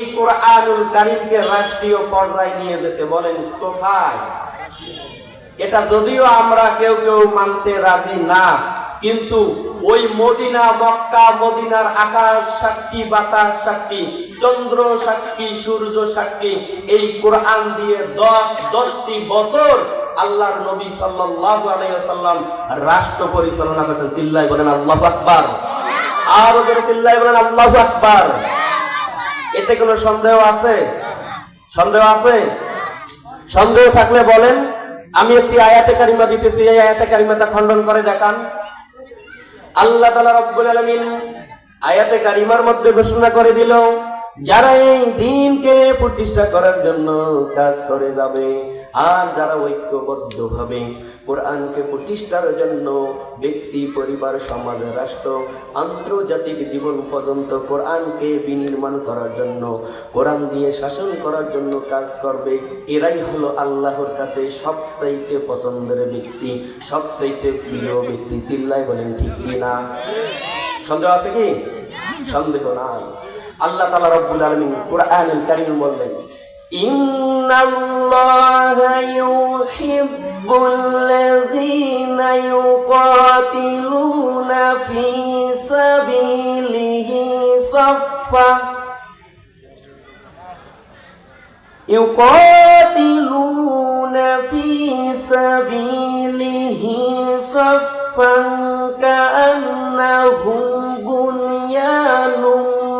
এই কোরআনুল কারিমকে রাষ্ট্রীয় পর্যায়ে নিয়ে যেতে বলেন, কোথায়? এটা যদিও আমরা কেউ কেউ মানতে রাজি না, কিন্তু ওই মদিনা, মক্কা, মদিনার আকাশ সাক্ষী, বাতাস সাক্ষী, চন্দ্র সাক্ষী, সূর্য সাক্ষী, এই কোরআন দিয়ে দশ, দশটি বছর আল্লাহর নবী সাল্লাল্লাহু আলাইহি রাষ্ট্র পরিচালনা করেছেন। চিল্লাই বলেন, আল্লাহু আকবার। আর ওদের চিল্লাই বলেন, আল্লাহু আকবার। এতে কোনো সন্দেহ আছে? সন্দেহ আছে? সন্দেহ থাকলে বলেন, আমি একটি আয়াতে কারিমা দিতেছি, এই আয়াতে কারিমাটা খণ্ডন করে দেখান। আল্লাহ তালা রব্বুল আলমিন আয়াতে কারিমার মধ্যে ঘোষণা করে দিল, যারা এই দিনকে প্রতিষ্ঠা করার জন্য কাজ করে যাবে আর যারা ঐক্যবদ্ধ হবে, কোরআনকে প্রতিষ্ঠার জন্য ব্যক্তি, পরিবার, সমাজ, রাষ্ট্র, আন্তর্জাতিক জীবন পর্যন্ত কোরআনকে বিনির্মাণ করার জন্য, কোরআন দিয়ে শাসন করার জন্য কাজ করবে, এরাই হলো আল্লাহর কাছে সবচাইতে পছন্দের ব্যক্তি, সবচাইতে প্রিয় ব্যক্তি। চিল্লাই বলেন ঠিক কি না? সন্দেহ আছে কি? সন্দেহ নাই। আল্লাহ তাআলা রব্বুল আলামিন কোরআনুল কারীম বললেন إن الله يحب الذين يقاتلون في سبيله صفا يقاتلون في سبيله صفا كأنهم بنيان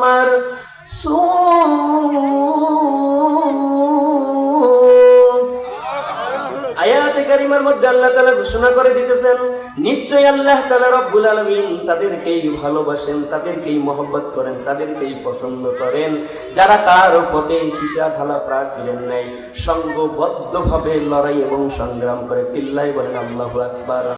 مرسوم কারিমার মধ্যে আল্লাহ তালা ঘোষণা করে দিতেছেন, নিশ্চয়ই আল্লাহ তালা রব্বুল আলমিন তাদেরকেই ভালোবাসেন, তাদেরকেই মহব্বত করেন, তাদেরকেই পছন্দ করেন। যারা তার পথে সীসা ঢালা প্রার্থীদের নেয় সঙ্গবদ্ধভাবে লড়াই এবং সংগ্রাম করে চিল্লাই বলেন আল্লাহ আকবার।